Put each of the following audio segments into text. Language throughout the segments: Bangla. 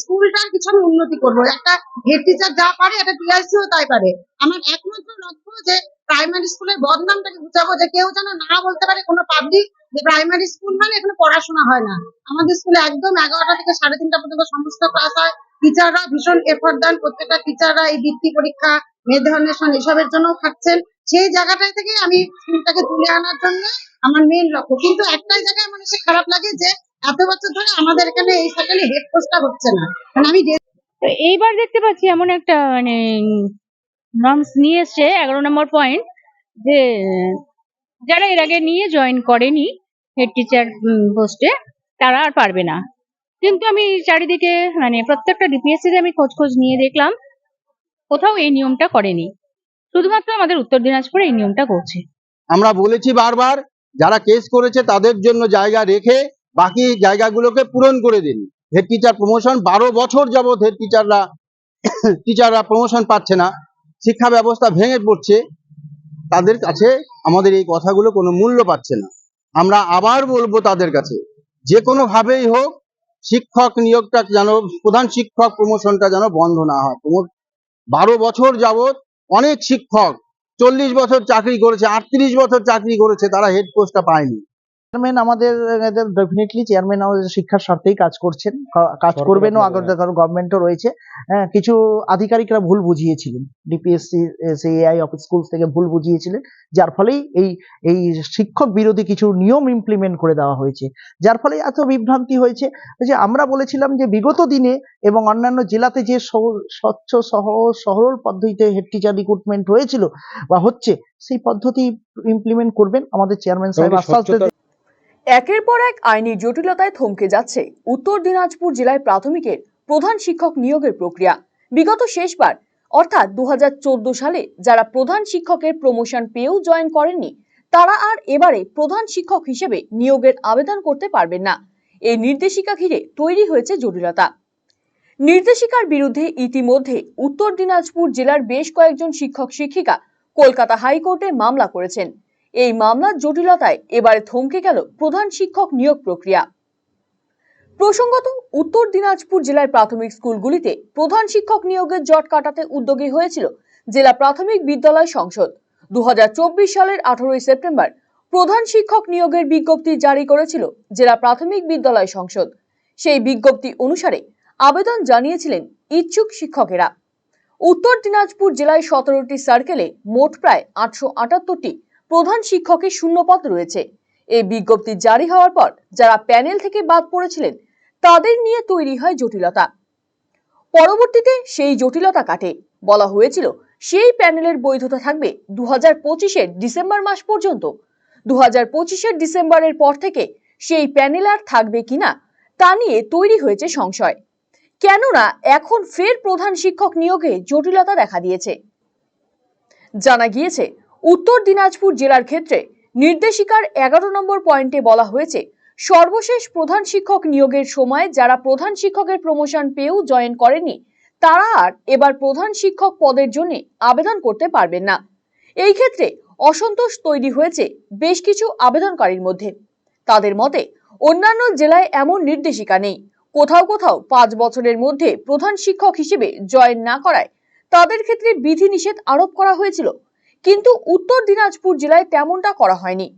স্কুলটার কিছু আমি উন্নতি করব। একটা হেড টিচার যা পারে, একটা টিআইসিও তাই পারে। আমার একমাত্র লক্ষ্য যে প্রাইমারি স্কুলের বদনামটাকে বুঝাবো, যে কেউ যেন না বলতে পারে কোনো পাবলিক যে প্রাইমারি স্কুল মানে এখানে পড়াশোনা হয় না। আমাদের স্কুলে একদম এগারোটা থেকে সাড়ে তিনটা পর্যন্ত সমস্ত ক্লাস হয়। টিচাররা ভীষণ এফোর্ট দেন। প্রত্যেকটা টিচাররা এই বৃত্তি পরীক্ষা, মেধা অন্বেষণ এসবের জন্য খাটছেন। সেই জায়গাটাই থেকে আমি স্কুলটাকে তুলে আনার জন্য আমার মেইন লক্ষ্য। কিন্তু একটাই জায়গায় মানুষের খারাপ লাগে যে এত বছর ধরে আমাদের এখানে এই সাইকেলে হেড পোস্টটা হচ্ছে না। কারণ আমি এইবার দেখতে পাচ্ছি এমন একটা মানে নর্মস নিয়ে এসছে এগারো নম্বর পয়েন্ট যে যারা এর আগে নিয়ে জয়েন করেনি হেড টিচার পোস্টে তারা আর পারবে না। কিন্তু আমি চারিদিকে মানে প্রত্যেকটা ডিপিএসসি তে আমি খোঁজ খোঁজ নিয়ে দেখলাম কোথাও এই নিয়মটা করেনি। শুধুমাত্র আমাদের উত্তর দিনাজপুরে এই নিয়মটা করছে। আমরা বলেছি বারবার যারা কেস করেছে তাদের জন্য জায়গা রেখে বাকি জায়গাগুলোকে পূরণ করে দিন। হেড টিচার প্রমোশন বারো বছর যাবৎ হেড টিচাররা টিচাররা প্রমোশন পাচ্ছে না। শিক্ষা ব্যবস্থা ভেঙে পড়ছে। তাদের কাছে আমাদের এই কথাগুলো কোনো মূল্য পাচ্ছে না। আমরা আবার বলব তাদের কাছে যে কোনো ভাবেই হোক, শিক্ষক নিয়োগটা যেন, প্রধান শিক্ষক প্রমোশনটা যেন বন্ধ না হয়। বারো বছর যাবৎ অনেক শিক্ষক, চল্লিশ বছর চাকরি করেছে, আটত্রিশ বছর চাকরি করেছে, তারা হেড পোস্টটা পায়নি। চেয়ারম্যান আমাদের ডেফিনেটলি চেয়ারম্যান আমাদের শিক্ষার স্বার্থেই কাজ করছেন। কাজ করবেনও আপনাদের, আগর গভর্নমেন্টও রয়েছে। হ্যাঁ, কিছু আধিকারিকরা ভুল বুঝিয়েছিলেন। ডিপিএসসি সিএআই অফিস স্কুল থেকে ভুল বুঝিয়েছিলেন। যার ফলেই এই এই শিক্ষক বিরোধী কিছু নিয়ম ইমপ্লিমেন্ট করে দেওয়া হয়েছে। যার ফলে এত বিভ্রান্তি হয়েছে যে আমরা বলেছিলাম যে বিগত দিনে এবং অন্যান্য জেলাতে যে সহ- স্বচ্ছ সহ সরল পদ্ধতিতে হেড টিচার রিক্রুটমেন্ট হয়েছিল বা হচ্ছে সেই পদ্ধতি ইমপ্লিমেন্ট করবেন আমাদের চেয়ারম্যান সাহেব আশ্বাস একের পর এক আইনি জটিলতায় থমকে যাচ্ছে উত্তর দিনাজপুর জেলায় প্রাথমিকের প্রধান শিক্ষক নিয়োগের প্রক্রিয়া। বিগত শেষবার, অর্থাৎ দুহাজার চোদ্দ সালে যারা প্রধান শিক্ষকের প্রমোশন পেয়েও জয়েন করেননি, তারা আর এবারে প্রধান শিক্ষক হিসেবে নিয়োগের আবেদন করতে পারবেন না। এই নির্দেশিকা ঘিরে তৈরি হয়েছে জটিলতা। নির্দেশিকার বিরুদ্ধে ইতিমধ্যে উত্তর দিনাজপুর জেলার বেশ কয়েকজন শিক্ষক শিক্ষিকা কলকাতা হাইকোর্টে মামলা করেছেন। এই মামলার জটিলতায় এবারে থমকে গেল প্রধান শিক্ষক নিয়োগ প্রক্রিয়া। প্রসঙ্গত, উত্তর দিনাজপুর জেলার প্রাথমিক স্কুলগুলিতে প্রধান শিক্ষক নিয়োগের জট কাটাতে উদ্যোগী হয়েছিল জেলা প্রাথমিক বিদ্যালয় সংসদ। দু সালের আঠারোই সেপ্টেম্বর প্রধান শিক্ষক নিয়োগের বিজ্ঞপ্তি জারি করেছিল জেলা প্রাথমিক বিদ্যালয় সংসদ। সেই বিজ্ঞপ্তি অনুসারে আবেদন জানিয়েছিলেন ইচ্ছুক শিক্ষকেরা। উত্তর দিনাজপুর জেলায় সতেরোটি সার্কেলে মোট প্রায় আটশো আটাত্তরটি প্রধান শিক্ষকের শূন্যপদ রয়েছে। এই বিজ্ঞপ্তি জারি হওয়ার পর যারা প্যানেল থেকে বাদ পড়েছিলেন, তাদের নিয়ে তৈরি হয় জটিলতা। পরবর্তীতে সেই জটিলতা কাটে। বলা হয়েছিল, সেই প্যানেলের বৈধতা থাকবে দু হাজার ডিসেম্বর মাস পর্যন্ত। দু হাজার ডিসেম্বরের পর থেকে সেই প্যানেল আর থাকবে কিনা তা নিয়ে তৈরি হয়েছে সংশয়। কেননা এখন ফের প্রধান শিক্ষক নিয়োগে জটিলতা দেখা দিয়েছে। জানা গিয়েছে উত্তর দিনাজপুর জেলার ক্ষেত্রে নির্দেশিকার এগারো নম্বর পয়েন্টে বলা হয়েছে, সর্বশেষ প্রধান শিক্ষক নিয়োগের সময় যারা প্রধান শিক্ষকের প্রমোশন পেয়েও জয়েন করেনি, তারা আর এবার প্রধান শিক্ষক পদের জন্য আবেদন করতে পারবেন না। এই ক্ষেত্রে অসন্তোষ তৈরি হয়েছে বেশ কিছু আবেদনকারীর মধ্যে। তাদের মতে, অন্যান্য জেলায় এমন নির্দেশিকা নেই। কোথাও কোথাও পাঁচ বছরের মধ্যে প্রধান শিক্ষক হিসেবে জয়েন না করায় তাদের ক্ষেত্রে বিধিনিষেধ আরোপ করা হয়েছিল। কিন্তু উত্তর দিনাজপুর জেলায় তেমনটা করা হয়নি।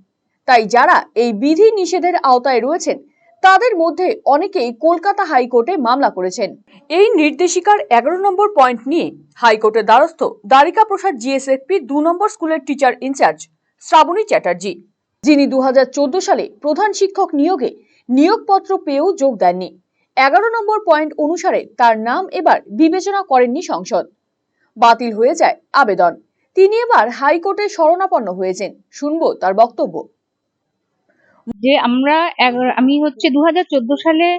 তাই যারা এই বিধি নিষেধের আওতায় রয়েছেন, তাদের মধ্যে অনেকেই কলকাতা হাইকোর্টে মামলা করেছেন। এই নির্দেশিকার এগারো নম্বর পয়েন্ট নিয়ে হাইকোর্টের দ্বারস্থ দ্বারিকা প্রসাদ জিএসএফপি দু নম্বর স্কুলের টিচার ইনচার্জ শ্রাবণী চ্যাটার্জি, যিনি দু হাজার চোদ্দ সালে প্রধান শিক্ষক নিয়োগে নিয়োগপত্র পেয়েও যোগ দেননি। এগারো নম্বর পয়েন্ট অনুসারে তার নাম এবার বিবেচনা করেননি সংসদ। বাতিল হয়ে যায় আবেদন। তিনি এবার হাইকোর্টে শরণাপন্ন হয়েছেন। শুনব তার বক্তব্য। যে আমরা আমি হচ্ছে দুহাজার চোদ্দ সালে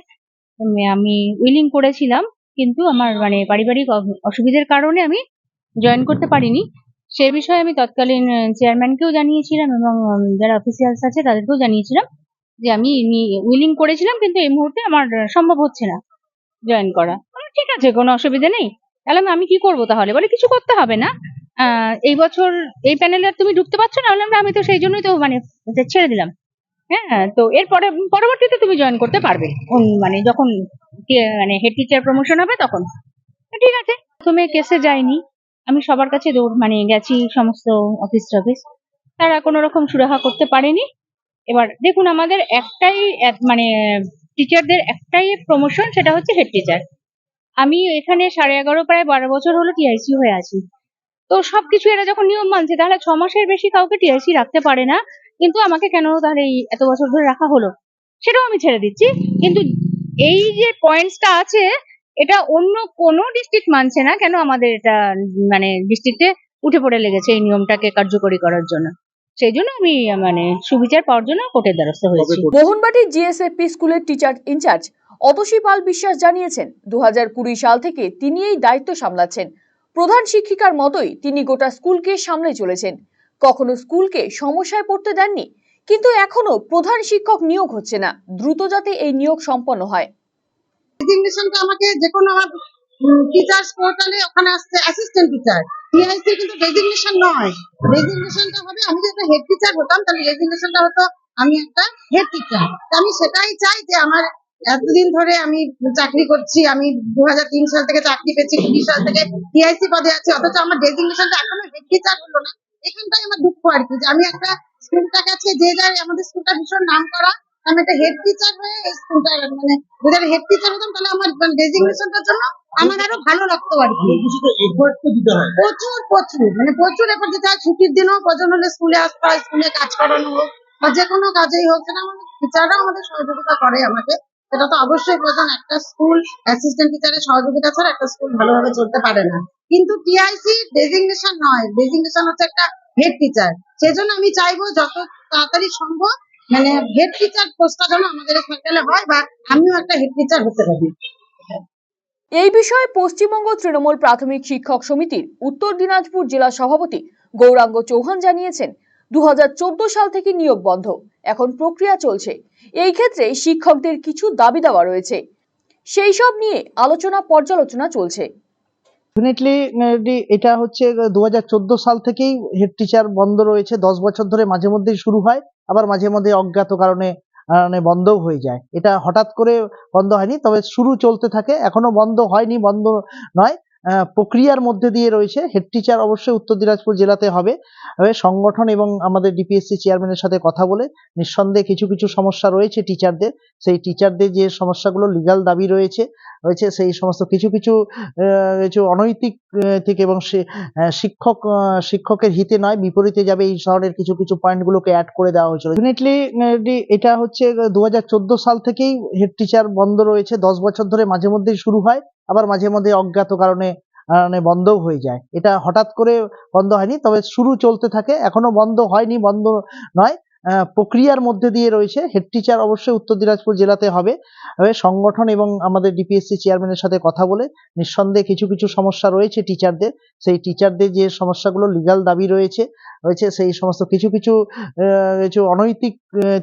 আমি উইলিং করেছিলাম, কিন্তু আমার মানে পারিবারিক অসুবিধার কারণে আমি জয়েন করতে পারিনি। সে বিষয়ে আমি তৎকালীন চেয়ারম্যানকেও জানিয়েছিলাম এবং যারা অফিসিয়ালস আছে তাদেরকেও জানিয়েছিলাম যে আমি উইলিং করেছিলাম, কিন্তু এই মুহূর্তে আমার সম্ভব হচ্ছে না জয়েন করা। ঠিক আছে, কোনো অসুবিধা নেই। তাহলে আমি- কি করব তাহলে? বলে, কিছু করতে হবে না। এই বছর এই প্যানেলে তুমি ঢুকতে পারছ না? বললাম, আমি তো সেই জন্যই তো মানে ছেড়ে দিলাম। হ্যাঁ তো এরপরে পরবর্তীতে তুমি জয়েন করতে পারবে। মানে যখন মানে হেড টিচার প্রমোশন হবে তখন। ঠিক আছে প্রথমে কেসে যাইনি। আমি সবার কাছে দৌড় মানে গেছি সমস্ত অফিস টফিস। তারা কোনো রকম সুরাহা করতে পারেনি। এবার দেখুন আমাদের একটাই এক- মানে টিচারদের একটাই প্রমোশন সেটা হচ্ছে হেড টিচার আমি এখানে সাড়ে এগারো প্রায় বারো বছর হলো টিআইসি হয়ে আছি। তো সবকিছু এরা যখন নিয়ম মানছে তাহলে ছ মাসের বেশি কাউকে টিআইসি রাখতে পারে না। কিন্তু আমাকে কেন তাহলে এই এত বছর ধরে রাখা হলো? সেটাও আমি ছেড়ে দিচ্ছি। কিন্তু এই যে পয়েন্টসটা আছে এটা অন্য কোনো ডিস্ট্রিক্ট মানছে না কেন আমাদের এটা মানে ডিস্ট্রিক্টে উঠে পড়ে লেগেছে এই নিয়মটাকে কার্যকরী করার জন্য। সেই জন্য আমি মানে সুবিচার পাওয়ার জন্য কোর্টের দ্বারস্থ হয়েছি। মোহনবাটি জিএসএপি স্কুলের টিচার ইনচার্জ অতসী পাল বিশ্বাস জানিয়েছেন দু কুড়ি সাল থেকে তিনি এই দায়িত্ব সামলাচ্ছেন। প্রধান শিক্ষিকার মতোই তিনি গোটা স্কুলকে সামলে চলেছেন। কখনো স্কুলকে সমস্যায় পড়তে দেননি, কিন্তু এখনও প্রধান শিক্ষক নিয়োগ হচ্ছে না। দ্রুত যাতে এই নিয়োগ সম্পন্ন হয়। আমাকে যে কোনো আমার টিচার্স পোর্টালে ওখানে আসছে অ্যাসিস্ট্যান্ট টিচার টিআইসি কিন্তু ডেজিগনেশন নয়। ডেজিগনেশনটা হবে, আমি যদি হেড টিচার হতাম, তাহলে ডেজিগনেশনটা হতো আমি একটা হেড টিচার আমি সেটাই চাই যে আমার এতদিন ধরে আমি চাকরি করছি, আমি দু সাল থেকে চাকরি পেয়েছি, কুড়ি সাল থেকে টিআইসি পদে আছি, অথচ আমার ডেজিগনেশনটা এখনও টিচার হলো না। এখানটাই আমার দুঃখ আর কি, যে আমি একটা স্কুলটা কাছে যে যার আমাদের স্কুলটা ভীষণ নাম করা, আমি একটা হেড টিচার হয়ে এই স্কুলটার মানে যদি হেড টিচার হতাম, তাহলে আমার ডেজিগনেশনটার জন্য আমার আরও ভালো লাগতো আর কি। প্রচুর প্রচুর মানে প্রচুর এরপর যেতে হয়, ছুটির দিনও হলে স্কুলে আসতে হয়, স্কুলে কাজ করানো হোক, বা যে কোনো কাজেই হোক, সেটা আমাদের টিচাররা আমাদের সহযোগিতা করে আমাকে। সেটা তো অবশ্যই প্রয়োজন একটা স্কুল অ্যাসিস্ট্যান্ট টিচারের সহযোগিতা ছাড়া একটা স্কুল ভালোভাবে চলতে পারে না। কিন্তু টিআইসি ডেজিগনেশন নয় ডেজিগনেশন হচ্ছে একটা হেড টিচার সেজন্য আমি চাইব যত তাড়াতাড়ি সম্ভব মানে হেড টিচার পোস্টটা যেন আমাদের সার্কেলে হয় বা আমিও একটা হেড টিচার হতে পারি। এই বিষয়ে পশ্চিমবঙ্গ তৃণমূল প্রাথমিক শিক্ষক সমিতির উত্তর দিনাজপুর জেলা সভাপতি গৌরাঙ্গ চৌহান জানিয়েছেন দু হাজার চোদ্দ সাল থেকে নিয়োগ বন্ধ। এখন প্রক্রিয়া চলছে। এই ক্ষেত্রে শিক্ষকদের কিছু দাবি দাওয়া রয়েছে। সেই সব নিয়ে আলোচনা পর্যালোচনা চলছে। ডেফিনেটলি এটা হচ্ছে দু হাজার চোদ্দ সাল থেকেই হেড টিচার বন্ধ রয়েছে। দশ বছর ধরে মাঝে মধ্যেই শুরু হয়, আবার মাঝে মধ্যে অজ্ঞাত কারণে কারণে বন্ধও হয়ে যায়। এটা হঠাৎ করে বন্ধ হয়নি, তবে শুরু চলতে থাকে। এখনও বন্ধ হয়নি, বন্ধ নয়। প্রক্রিয়ার মধ্যে দিয়ে রয়েছে। হেড টিচার অবশ্যই উত্তর দিনাজপুর জেলাতে হবে। সংগঠন এবং আমাদের ডিপিএসসি চেয়ারম্যানের সাথে কথা বলে নিঃসন্দেহে কিছু কিছু সমস্যা রয়েছে টিচারদের সেই টিচারদের যে সমস্যাগুলো লিগাল দাবি রয়েছে রয়েছে সেই সমস্ত কিছু কিছু কিছু অনৈতিক থেকে এবং শিক্ষক শিক্ষকের হিতে নয়, বিপরীতে যাবে এই ধরনের কিছু কিছু পয়েন্টগুলোকে অ্যাড করে দেওয়া হয়েছিল। ডেফিনেটলি এটা হচ্ছে দু হাজার চোদ্দ সাল থেকেই হেড টিচার বন্ধ রয়েছে। দশ বছর ধরে মাঝে মধ্যেই শুরু হয়। আবার মাঝে মধ্যে অজ্ঞাত কারণে কারণে বন্ধও হয়ে যায়। এটা হঠাৎ করে বন্ধ হয়নি, তবে শুরু চলতে থাকে, এখনও বন্ধ হয়নি, বন্ধ নয়। প্রক্রিয়ার মধ্যে দিয়ে রয়েছে, হেড টিচার অবশ্যই উত্তর দিনাজপুর জেলাতে হবে। সংগঠন এবং আমাদের ডিপিএসসি চেয়ারম্যানের সাথে কথা বলে নিঃসন্দেহে কিছু কিছু সমস্যা রয়েছে টিচারদের। সেই টিচারদের যে সমস্যাগুলো লিগাল দাবি রয়েছে রয়েছে, সেই সমস্ত কিছু কিছু কিছু অনৈতিক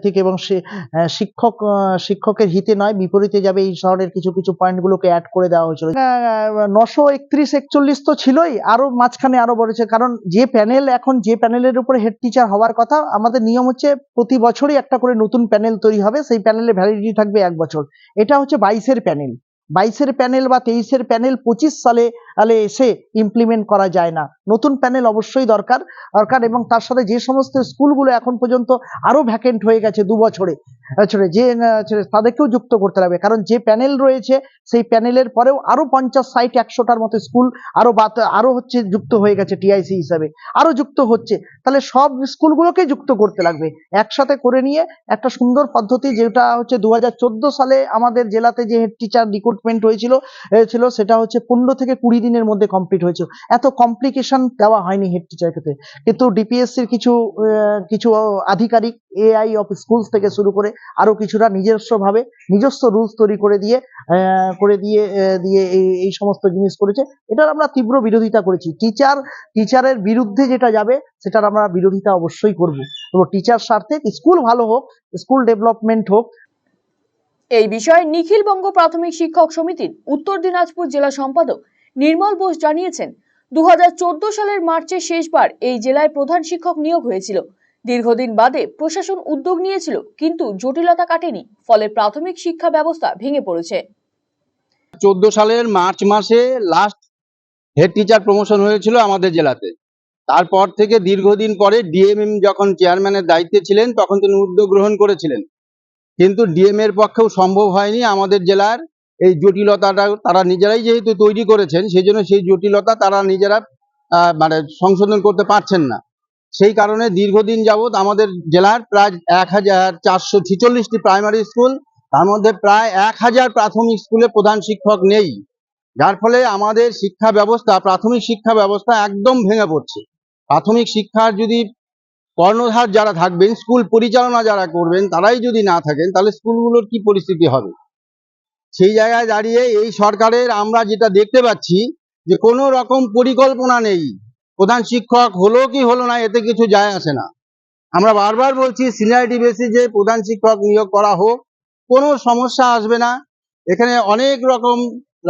থেকে এবং শিক্ষক শিক্ষকের হিতে নয়, বিপরীতে যাবে এই ধরনের কিছু কিছু পয়েন্টগুলোকে অ্যাড করে দেওয়া হয়েছিল। নশো একত্রিশ, একচল্লিশ তো ছিলই, আরও মাঝখানে আরও বলেছে কারণ যে প্যানেল এখন যে প্যানেলের উপরে হেড টিচার হওয়ার কথা, আমাদের নিয়ম হচ্ছে প্রতি বছরই একটা করে নতুন প্যানেল তৈরি হবে, সেই প্যানেলে ভ্যালিডিটি থাকবে এক বছর। এটা হচ্ছে বাইশের প্যানেল বাইশের প্যানেল বা তেইশের প্যানেল পঁচিশ সালে সালে এসে ইমপ্লিমেন্ট করা যায় না। নতুন প্যানেল অবশ্যই দরকার দরকার এবং তার সাথে যে সমস্ত স্কুলগুলো এখন পর্যন্ত আরও ভ্যাকেন্ট হয়ে গেছে দু বছরে যে তাদেরকেও যুক্ত করতে হবে। কারণ যে প্যানেল রয়েছে, সেই প্যানেলের পরেও আরও পঞ্চাশ, ষাট, একশোটার মতো স্কুল আরও বাত আরও হচ্ছে যুক্ত হয়ে গেছে টিআইসি হিসাবে। আরও যুক্ত হচ্ছে। তাহলে সব স্কুলগুলোকে যুক্ত করতে লাগবে। একসাথে করে নিয়ে একটা সুন্দর পদ্ধতি যেটা হচ্ছে দু হাজার চোদ্দ সালে আমাদের জেলাতে যে হেড টিচার রিক্রুটমেন্ট হয়েছিল ছিল সেটা হচ্ছে পনেরো থেকে কুড়ি দিনের মধ্যে কমপ্লিট হয়েছিল এত কমপ্লিকেশন দেওয়া হয়নি হেড টিচার ক্ষেত্রে কিন্তু ডিপিএসসির কিছু কিছু আধিকারিক এআই অফ স্কুলস থেকে শুরু করে আরও কিছুটা নিজস্ব ভাবে নিজস্ব রুলস তৈরি করে দিয়ে করে দিয়ে দিয়ে এই সমস্ত জিনিস করেছে। এটার আমরা তীব্র বিরোধিতা করেছি। টিচার টিচারের বিরুদ্ধে যেটা যাবে, সেটার আমরা বিরোধিতা অবশ্যই করব। তো টিচার স্বার্থে স্কুল ভালো হোক স্কুল ডেভেলপমেন্ট হোক। এই বিষয়ে নিখিল বঙ্গ প্রাথমিক শিক্ষক সমিতির উত্তর দিনাজপুর জেলা সম্পাদক নির্মল বোস জানিয়েছেন দু সালের মার্চে শেষবার এই জেলায় প্রধান শিক্ষক নিয়োগ হয়েছিল। দীর্ঘদিন বাদে প্রশাসন উদ্যোগ নিয়েছিল, কিন্তু জটিলতা কাটেনি, ফলে প্রাথমিক শিক্ষা ব্যবস্থা ভেঙে পড়েছে। চোদ্দ সালের মার্চ মাসে লাস্ট হেড টিচার প্রমোশন হয়েছিল আমাদের জেলাতে। তারপর থেকে দীর্ঘদিন পরে ডিএমএম যখন চেয়ারম্যানের দায়িত্বে ছিলেন, তখন তিনি উদ্যোগ গ্রহণ করেছিলেন। কিন্তু ডিএম এর পক্ষেও সম্ভব হয়নি আমাদের জেলার এই জটিলতাটা তারা নিজেরাই যেহেতু তৈরি করেছেন সেই জন্য সেই জটিলতা তারা নিজেরা মানে সংশোধন করতে পারছেন না। সেই কারণে দীর্ঘদিন যাবৎ আমাদের জেলার প্রায় এক হাজার চারশো ছেচল্লিশটি প্রাইমারি স্কুল, তার মধ্যে প্রায় এক হাজার প্রাথমিক স্কুলে প্রধান শিক্ষক নেই। যার ফলে আমাদের শিক্ষা ব্যবস্থা, প্রাথমিক শিক্ষা ব্যবস্থা একদম ভেঙে পড়ছে। প্রাথমিক শিক্ষার যদি কর্ণধার যারা থাকবেন, স্কুল পরিচালনা যারা করবেন, তারাই যদি না থাকেন, তাহলে স্কুলগুলোর কি পরিস্থিতি হবে? সেই জায়গায় দাঁড়িয়ে এই সরকারের আমরা যেটা দেখতে পাচ্ছি যে কোনো রকম পরিকল্পনা নেই। প্রধান শিক্ষক হলো কি হলো না, এতে কিছু যায় আসে না। আমরা বারবার বলছি সিনিয়রিটি বেসিসে প্রধান শিক্ষক নিয়োগ করা হোক, কোনো সমস্যা আসবে না। এখানে অনেক রকম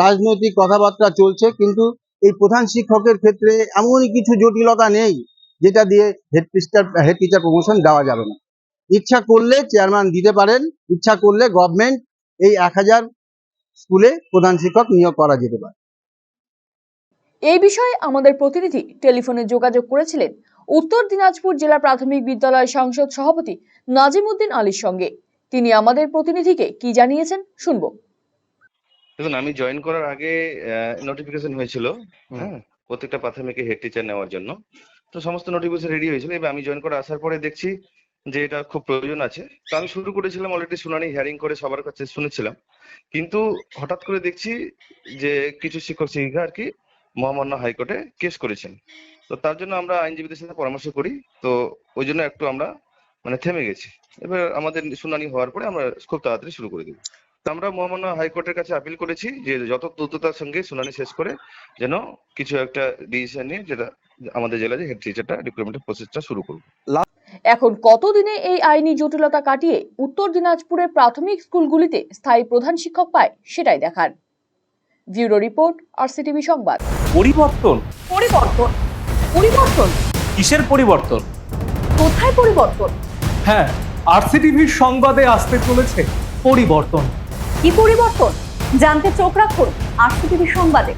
রাজনৈতিক কথাবার্তা চলছে, কিন্তু এই প্রধান শিক্ষকের ক্ষেত্রে এমনই কিছু জটিলতা নেই, যেটা দিয়ে head teacher head teacher promotion দেওয়া যাবে না। ইচ্ছা করলে চেয়ারম্যান দিতে পারেন, ইচ্ছা করলে গভর্নমেন্ট এই এক হাজার স্কুলে প্রধান শিক্ষক নিয়োগ করা যেতে পারে। এই বিষয়ে আমাদের প্রতিনিধি টেলিফোনে যোগাযোগ করেছিলেন উত্তর দিনাজপুর জেলা প্রাথমিক বিদ্যালয় সংসদ সভাপতি নাজিমুদ্দিন আলীর সঙ্গে। তিনি আমাদের প্রতিনিধিকে কি জানিয়েছেন শুনব। দেখুন আমি জয়েন করার আগে নোটিফিকেশন হয়েছিল হ্যাঁ প্রত্যেকটা প্রাথমিকে হেড টিচার নেওয়ার জন্য। তো সমস্ত নোটিফিকেশন রেডি হয়েছিল। এবার আমি জয়েন করে আসার পরে দেখছি যে এটা খুব প্রয়োজন আছে। তো আমি শুরু করেছিলাম অলরেডি শুনানি হিয়ারিং করে সবার কাছে শুনেছিলাম। কিন্তু হঠাৎ করে দেখছি যে কিছু শিক্ষক শিক্ষিকা আর কি মহামান্য হাইকোর্টে কেস করেছেন। তো তার জন্য আমরা আইনজীবীদের সাথে পরামর্শ করি। তো ওই জন্য একটু আমরা মানে থেমে গেছি। এবার আমাদের শুনানি হওয়ার পরে আমরা খুব তাড়াতাড়ি শুরু করে তো আমরা মহামান্য হাইকোর্টের কাছে আপিল করেছি যে যত দ্রুততার সঙ্গে শুনানি শেষ করে যেন কিছু একটা ডিসিশন নিয়ে যেটা আমাদের জেলায় হেড টিচারটা রিক্রুটমেন্টের প্রসেসটা শুরু করব। এখন কতদিনে এই আইনি জটিলতা কাটিয়ে উত্তর দিনাজপুরের প্রাথমিক স্কুলগুলিতে স্থায়ী প্রধান শিক্ষক পায় সেটাই দেখার। ব্যুরো রিপোর্ট আর সিটিভি সংবাদ। পরিবর্তন। পরিবর্তন। পরিবর্তন। কিসের পরিবর্তন? কোথায় পরিবর্তন? হ্যাঁ আরসিটিভির সংবাদে আসতে চলেছে পরিবর্তন। কি পরিবর্তন? জানতে চোখ রাখুন আরসিটিভি সংবাদে।